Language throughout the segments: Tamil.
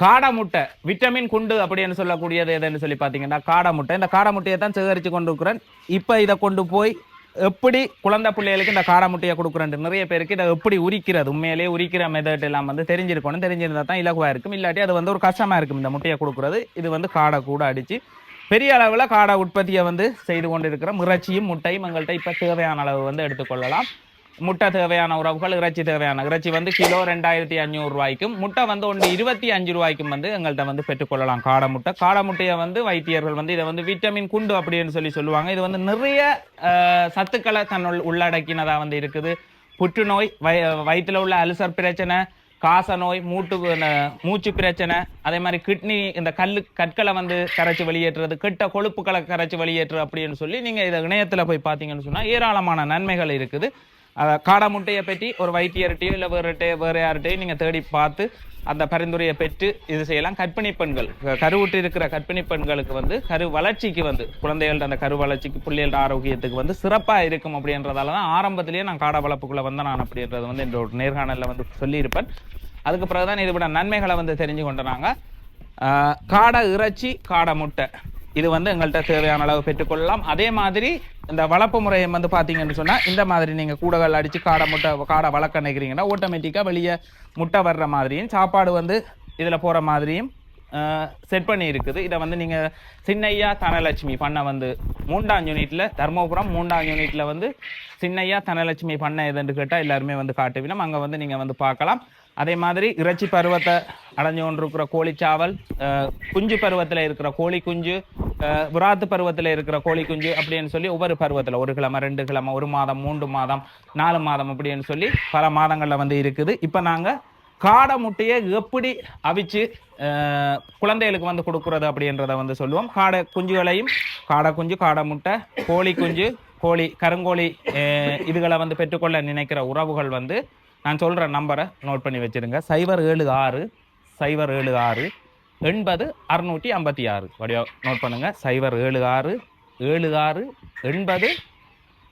காடை முட்டை விட்டமின் குண்டு அப்படின்னு சொல்லக்கூடியது எதுன்னு சொல்லி பார்த்தீங்கன்னா காடை முட்டை இந்த காடை முட்டையை தான் சேகரித்து கொண்டு இருக்கிறேன். இப்போ இதை கொண்டு போய் எப்படி குழந்தை பிள்ளைகளுக்கு இந்த காடை முட்டையை கொடுக்குறேன் நிறைய பேருக்கு இதை எப்படி உரிக்கிறது? உண்மையிலேயே உரிக்கிற மெதட் எல்லாம் வந்து தெரிஞ்சிருக்கணும். தெரிஞ்சிருந்தா தான் இலகுவாக இருக்கும். இல்லாட்டி அது வந்து ஒரு கஷ்டமாக இருக்கும் இந்த முட்டையை கொடுக்குறது. இது வந்து காடை கூட அடித்து பெரிய அளவில் காடை உற்பத்தியை வந்து செய்து கொண்டு இருக்கிற இறைச்சியும் முட்டையும் எங்கள்கிட்ட இப்போ தேவையான அளவு வந்து எடுத்துக்கொள்ளலாம். முட்டை தேவையான உறவுகள் இறைச்சி தேவையான இறைச்சி வந்து கிலோ ரெண்டாயிரத்தி அஞ்சூறு ரூபாய்க்கும் முட்டை வந்து ஒன்று இருபத்தி அஞ்சு ரூபாய்க்கும் வந்து எங்கள்கிட்ட வந்து பெற்றுக்கொள்ளலாம் காடை முட்டை. காடை முட்டையை வந்து வைத்தியர்கள் வந்து இதை வந்து விட்டமின் குண்டு அப்படின்னு சொல்லி சொல்லுவாங்க. இது வந்து நிறைய சத்துக்களை தன்னுள் உள்ளடக்கினதா வந்து இருக்குது. புற்றுநோய் வய வயிற்றில் உள்ள அல்சர் பிரச்சனை காச நோய் மூட்டு மூச்சு பிரச்சனை அதே மாதிரி கிட்னி இந்த கல் கற்களை வந்து கரைச்சி வெளியேற்றுறது கெட்ட கொழுப்புகளை கரைச்சி வெளியேற்று அப்படின்னு சொல்லி நீங்கள் இதை இணையத்தில் போய் பார்த்தீங்கன்னு சொன்னால் ஏராளமான நன்மைகள் இருக்குது. காடா முட்டையை பற்றி ஒரு வைத்தியர்கிட்டயோ இல்லை வேறுகிட்டே வேறு யார்கிட்டையும் நீங்கள் தேடி பார்த்து அந்த பரிந்துரையை பெற்று இது செய்யலாம். கற்பிணி பெண்கள் கருவுற்று இருக்கிற கற்பிணி பெண்களுக்கு வந்து கரு வளர்ச்சிக்கு வந்து குழந்தைகளோட அந்த கரு வளர்ச்சிக்கு பிள்ளைகளோட ஆரோக்கியத்துக்கு வந்து சிறப்பாக இருக்கும் அப்படின்றதால தான் ஆரம்பத்திலேயே நான் காடை வளர்ப்புக்குள்ளே வந்தேன் நான் அப்படின்றது வந்து இந்த ஒரு நேர்காணலில் வந்து சொல்லியிருப்பேன். அதுக்கு பிறகு தான் இதோட நன்மைகளை வந்து தெரிஞ்சு கொண்டு நாங்கள் காடை இறைச்சி காடை முட்டை. இது வந்து எங்கள்கிட்ட தேவையான அளவு பெற்றுக்கொள்ளலாம். அதே மாதிரி இந்த வளர்ப்பு முறையை வந்து பார்த்தீங்கன்னு சொன்னால் இந்த மாதிரி நீங்கள் கூடகள் அடித்து காடை முட்டை காடை வளர்க்க நினைக்கிறீங்கன்னா ஆட்டோமேட்டிக்காக வெளியே முட்டை வர்ற மாதிரியும் சாப்பாடு வந்து இதில் போகிற மாதிரியும் செட் பண்ணி இருக்குது இதை வந்து நீங்கள் சின்னையா தனலட்சுமி பண்ண வந்து மூன்றாம் யூனிட்டில் தர்மபுரம் மூன்றாம் யூனிட்டில் வந்து சின்னையா தனலட்சுமி பண்ண எதுன்னு கேட்டால் எல்லாருமே வந்து காட்டுவினோம். அங்கே வந்து நீங்கள் வந்து பார்க்கலாம். அதே மாதிரி இறைச்சி பருவத்தை அடைஞ்சு கொண்டிருக்கிற கோழிச்சாவல் குஞ்சு பருவத்தில் இருக்கிற கோழி குஞ்சு விராத்து பருவத்தில் இருக்கிற கோழி குஞ்சு அப்படின்னு சொல்லி ஒவ்வொரு பருவத்தில் ஒரு கிழமை ரெண்டு கிழமை ஒரு மாதம் மூன்று மாதம் நாலு மாதம் அப்படின்னு சொல்லி பல மாதங்களில் வந்து இருக்குது. இப்போ நாங்கள் காடை முட்டையை எப்படி அவிச்சு குழந்தைகளுக்கு வந்து கொடுக்குறது அப்படின்றத வந்து சொல்லுவோம். காடை குஞ்சுகளையும் காடை குஞ்சு காடை முட்டை கோழி குஞ்சு கோழி கருங்கோழி இதுகளை வந்து பெற்றுக்கொள்ள நினைக்கிற உறவுகள் வந்து நான் சொல்கிற நம்பரை நோட் பண்ணி வச்சிருங்க. சைபர் ஏழு ஆறு சைபர் ஏழு ஆறு எண்பது அறுநூற்றி ஐம்பத்தி ஆறு. வடிவா நோட் பண்ணுங்கள் சைபர் ஏழு ஆறு ஏழு ஆறு எண்பது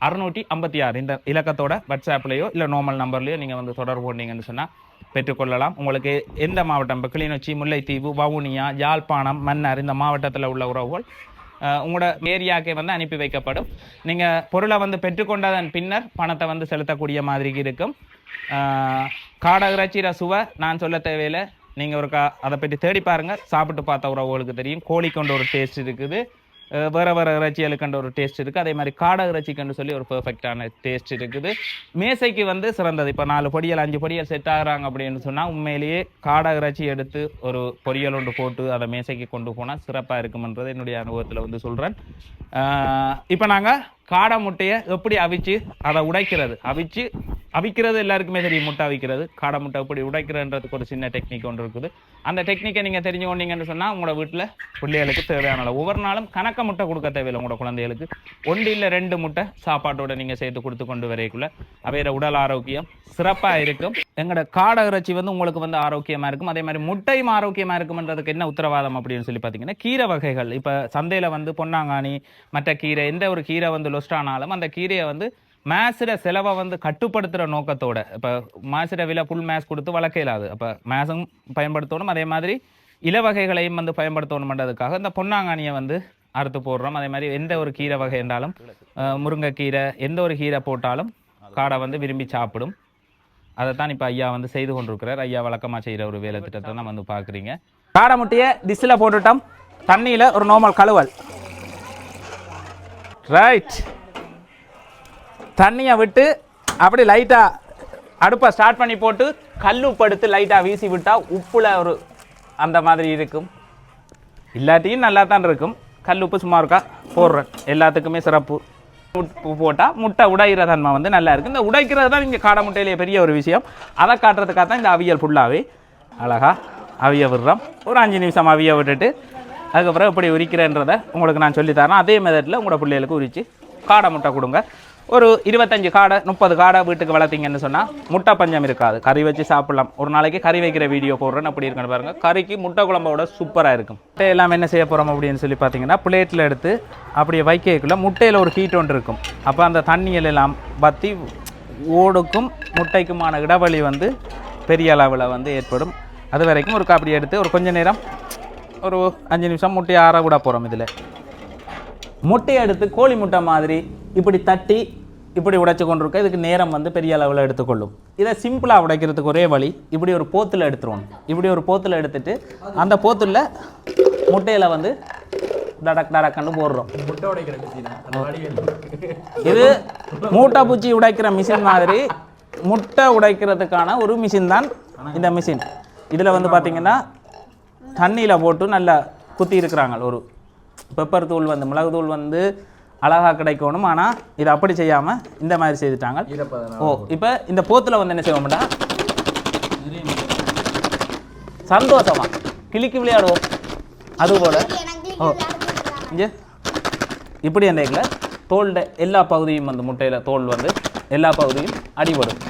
அறுநூற்றி ஐம்பத்தி ஆறு. இந்த இலக்கத்தோட வாட்ஸ்அப்லேயோ இல்லை நார்மல் நம்பர்லேயோ நீங்கள் வந்து தொடர்பு கொண்டீங்கன்னு சொன்னால் பெற்றுக்கொள்ளலாம். உங்களுக்கு எந்த மாவட்டம்? இப்போ கிளிநொச்சி முல்லைத்தீவு வவுனியா யாழ்ப்பாணம் மன்னார் இந்த மாவட்டத்தில் உள்ள உறவுகள் உங்களோட ஏரியாக்கே வந்து அனுப்பி வைக்கப்படும். நீங்கள் பொருளை வந்து பெற்றுக்கொண்டதன் பின்னர் பணத்தை வந்து செலுத்தக்கூடிய மாதிரி இருக்கும். அஹ், ரசுவை சுவை நான் சொல்ல தேவையில்லை. நீங்கள் ஒரு கா அதை பற்றி தேடி பாருங்கள் சாப்பிட்டு பார்த்த உறவுகளுக்கு தெரியும். கோழி கொண்ட ஒரு டேஸ்ட் இருக்குது. வேறு வேற இறைச்சிகளுக்கண்ட ஒரு டேஸ்ட் இருக்குது அதே மாதிரி காடை இறைச்சிக்கண்டு சொல்லி ஒரு பெர்ஃபெக்டான டேஸ்ட் இருக்குது. மேசைக்கு வந்து சிறந்தது. இப்போ நாலு பொடியல் அஞ்சு பொடியல் செட் ஆகிறாங்க அப்படின்னு சொன்னால் உண்மையிலேயே காடை இறைச்சி எடுத்து ஒரு பொரியல் ஒன்று போட்டு அதை மேசைக்கு கொண்டு போனால் சிறப்பாக இருக்குமென்றது என்னுடைய அனுபவத்தில் வந்து சொல்கிறேன் இப்போ நாங்கள் காடை முட்டையை எப்படி அவிச்சு அதை உடைக்கிறது? அவிச்சு அவிக்கிறது எல்லாருக்குமே தெரியும் முட்டை அவிக்கிறது. காடை முட்டை இப்படி உடைக்கிறதுன்றதுக்கு ஒரு சின்ன டெக்னிக் ஒன்று இருக்குது. அந்த டெக்னிக்கை நீங்கள் தெரிஞ்சுக்கொண்டீங்கன்னு சொன்னால் உங்களோட வீட்டில் பிள்ளைகளுக்கு தேவையான ஒவ்வொரு நாளும் கணக்க முட்டை கொடுக்க தேவையில்லை உங்களோட குழந்தைகளுக்கு. ஒன்று இல்லை ரெண்டு முட்டை சாப்பாட்டோட நீங்கள் சேர்த்து கொடுத்து கொண்டு வரைக்குள்ள அவையோட உடல் ஆரோக்கியம் சிறப்பாக இருக்கும். எங்களோட காடை இறைச்சி வந்து உங்களுக்கு வந்து ஆரோக்கியமாக இருக்கும். அதே மாதிரி முட்டையும் ஆரோக்கியமாக இருக்கும்ன்றதுக்கு என்ன உத்தரவாதம் அப்படின்னு சொல்லி பார்த்தீங்கன்னா கீரை வகைகள். இப்போ சந்தையில் வந்து பொன்னாங்கானி மற்ற கீரை எந்த ஒரு கீரை வந்து லொஸ்ட் ஆனாலும் அந்த கீரையை வந்து மேஸிட செலவை வந்து கட்டுப்படுத்துகிற நோக்கத்தோட இப்போ மேஸிட விலை ஃபுல் மேஸ் கொடுத்து வளர்க்கலாது அப்போ மேஸும் பயன்படுத்தணும் அதே மாதிரி இலவகைகளையும் வந்து பயன்படுத்தணுமன்றதுக்காக இந்த பொன்னாங்கானியை வந்து அறுத்து போடுறோம். அதே மாதிரி எந்த ஒரு கீரை வகை என்றாலும் முருங்கைக்கீரை எந்த ஒரு கீரை போட்டாலும் காடை வந்து விரும்பி சாப்பிடும். அதை தான் இப்போ ஐயா வந்து செய்து கொண்டிருக்கிறார். ஐயா வழக்கமாக செய்கிற ஒரு வேலை திட்டத்தை தான் வந்து பார்க்குறீங்க. காடை முட்டையை டிஷ்ஷில் போட்டுட்டோம். தண்ணியில் ஒரு நார்மல் கழுவல். ரைட் தண்ணியை விட்டு அப்படி லைட்டாக அடுப்பை ஸ்டார்ட் பண்ணி போட்டு கல் உப்பு லைட்டாக வீசி விட்டால் உப்பில் ஒரு அந்த மாதிரி இருக்கும். இல்லாட்டியும் நல்லா தான் இருக்கும். கல் உப்பு சும்மா இருக்கா? போடுறேன். எல்லாத்துக்குமே சிறப்பு. உப்பு போட்டால் முட்டை உடைகிற தன்மை வந்து நல்லா இருக்குது இந்த உடைக்கிறது தான் இங்கே காடை முட்டையிலேயே பெரிய ஒரு விஷயம். அதை காட்டுறதுக்காக தான் இந்த அவியல் ஃபுல்லாகவே அழகாக அவிய விடுறோம். ஒரு அஞ்சு நிமிஷம் அவிய விட்டுட்டு அதுக்கப்புறம் எப்படி உரிக்கிறேன்றதை உங்களுக்கு நான் சொல்லித் தரேன். அதே மெதட்டில் உங்களோட பிள்ளைகளுக்கு உரித்து காடை முட்டை கொடுங்க. ஒரு இருபத்தஞ்சு காடை முப்பது காடை வீட்டுக்கு வளர்த்தீங்கன்னு சொன்னால் முட்டை பஞ்சம் இருக்காது. கறி வச்சு சாப்பிடலாம். ஒரு நாளைக்கு கறி வைக்கிற வீடியோ போடுறேன். அப்படி இருக்குன்னு பாருங்கள் கறிக்கு முட்டை குழம்போட சூப்பராக இருக்கும். முட்டை எல்லாம் என்ன செய்ய போகிறோம் அப்படின்னு சொல்லி பார்த்தீங்கன்னா பிளேட்டில் எடுத்து அப்படியே வைக்கக்குள்ளே முட்டையில் ஒரு ஹீட் ஒன்று இருக்கும். அப்போ அந்த தண்ணியில் எல்லாம் பற்றி ஓடுக்கும். முட்டைக்குமான இடைவெளி வந்து பெரிய அளவில் வந்து ஏற்படும். அது வரைக்கும் ஒரு காப்பி எடுத்து ஒரு கொஞ்சம் நேரம் ஒரு அஞ்சு நிமிஷம் முட்டையை ஆற கூட போகிறோம் இதில். முட்டையை எடுத்து கோழி முட்டை மாதிரி இப்படி தட்டி இப்படி உடைச்சு கொண்டிருக்க இதுக்கு நேரம் வந்து பெரிய அளவில் எடுத்துக்கொள்ளும். இதை சிம்பிளாக உடைக்கிறதுக்கு ஒரே வழி இப்படி ஒரு போத்தில் எடுத்துருவோம். இப்படி ஒரு போத்தில் எடுத்துட்டு அந்த போத்தில் முட்டையில் வந்து டடக் டடக்குன்னு போடுறோம். இது மூட்டை பூச்சி உடைக்கிற மிஷின் மாதிரி முட்டை உடைக்கிறதுக்கான ஒரு மிஷின் தான் இந்த மிஷின் இதில் வந்து பார்த்தீங்கன்னா தண்ணியில் போட்டு நல்லா குத்தி இருக்கிறாங்க. ஒரு பெப்பர் தூள் வந்து மிளகு தூள் வந்து அழகாக கிடைக்கணும். ஆனால் இது அப்படி செய்யாமல் இந்த மாதிரி செய்துட்டாங்க. ஓ இப்போ இந்த போத்தில் வந்து என்ன செய்வோம்னா சந்தோஷமா. கிளிக்கு விளையாடுவோம். அதுபோல் ஓ இங்கே. இப்படி அந்த தோல்ட எல்லா பகுதியும் வந்து முட்டையில் தோல் வந்து எல்லா பகுதியும் அடிபடும்.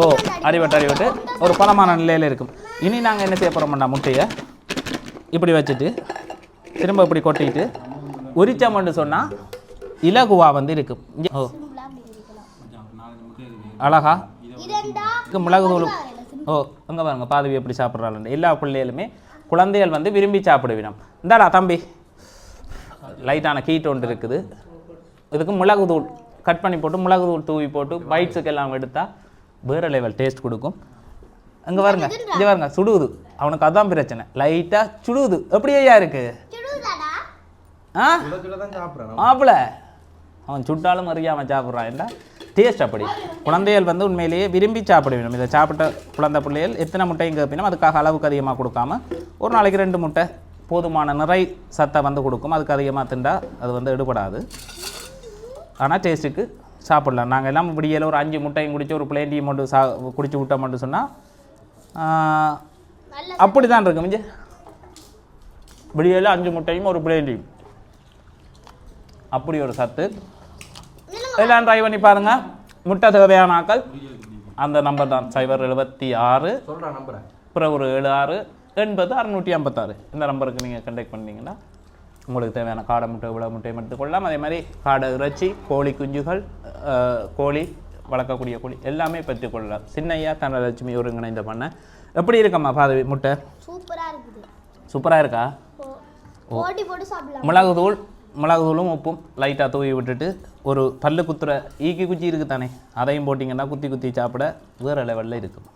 ஓ அடிபட்டு அடிபட்டு ஒரு பலமான நிலையில் இருக்கும். இனி நாங்கள் என்ன செய்ய போகிறோம்னா முட்டையை? இப்படி வச்சுட்டு திரும்ப இப்படி கொட்டிட்டு உரிச்சோம்னு சொன்னால் இலகுவா வந்து இருக்கும். இங்க- ஓ. அழகா? மிளகு தூள். ஓ அங்கே பாருங்க பாதவி எப்படி சாப்பிட்றாள் எல்லா பிள்ளைகளுமே குழந்தைகள் வந்து விரும்பி சாப்பிடுவினோம். இந்தாடா தம்பி. லைட்டான கீட் ஒன்று இருக்குது. இதுக்கு மிளகு தூள். கட் பண்ணி போட்டு மிளகு தூள் தூவி போட்டு பைட்ஸுக்கு எல்லாம் எடுத்தால் வேறு லெவல் டேஸ்ட் கொடுக்கும். அங்கே பாருங்க இங்கே பாருங்க சுடுது. அவனுக்கு அதான் பிரச்சனை. லைட்டாக சுடுது. எப்படி ஐயா இருக்கு? ஆ? மாப்பிள. அவன் சுட்டாலும் அறியாமல் சாப்பிட்றான். என்ன? டேஸ்ட் அப்படி. குழந்தைகள் வந்து உண்மையிலேயே விரும்பி சாப்பிட வேணும் இதை சாப்பிட்ட குழந்தை பிள்ளைகள் எத்தனை முட்டையும் கேட்பினும் அதுக்காக அளவுக்கு அதிகமாக கொடுக்காம ஒரு நாளைக்கு ரெண்டு முட்டை போதுமான நிறை சத்தை வந்து கொடுக்கும். அதுக்கு அதிகமாக திண்டா அது வந்து எடுபடாது. ஆனால் டேஸ்ட்டுக்கு சாப்பிடலாம். நாங்கள் எல்லாம் விடியல ஒரு அஞ்சு முட்டையும் குடிச்சு ஒரு பிளேன் டீ மட்டும் சா குடிச்சு விட்டோம் மட்டும் சொன்னால் அப்படி தான் இருக்கும். விடியல அஞ்சு முட்டையும் ஒரு பிளேன் டீ அப்படி ஒரு சத்து. எல்லாம் ட்ரை பண்ணி பாருங்க. முட்டை தேவையான ஆக்கள் அந்த நம்பர் தான். சைபர் எழுபத்தி ஆறு. அப்புறம் ஒரு ஏழு ஆறு. எண்பது அறுநூற்றி ஐம்பத்தாறு. இந்த நம்பருக்கு நீங்கள் கண்டெக்ட் பண்ணீங்கன்னா உங்களுக்கு தேவையான காடை முட்டை விளை முட்டையும் எடுத்துக்கொள்ளலாம் அதே மாதிரி காடை இறைச்சி கோழி குஞ்சுகள் கோழி வளர்க்கக்கூடிய கோழி எல்லாமே பெற்றுக்கொள்ளலாம். சின்னையா தனலட்சுமி ஒருங்கிணைந்த பண்ண. எப்படி இருக்கம்மா பாதவி முட்டை? சூப்பரா இருக்குது. சூப்பராக இருக்கா? ஓட்டி போட்டு மிளகுதூளும் உப்பும் லைட்டாக தூவி விட்டுட்டு ஒரு பல்லு குத்துற ஈக்கி குச்சி இருக்குது தானே அதையும் போட்டிங்கன்னா குத்தி குத்தி சாப்பிட வேறு லெவலில் இருக்கும்.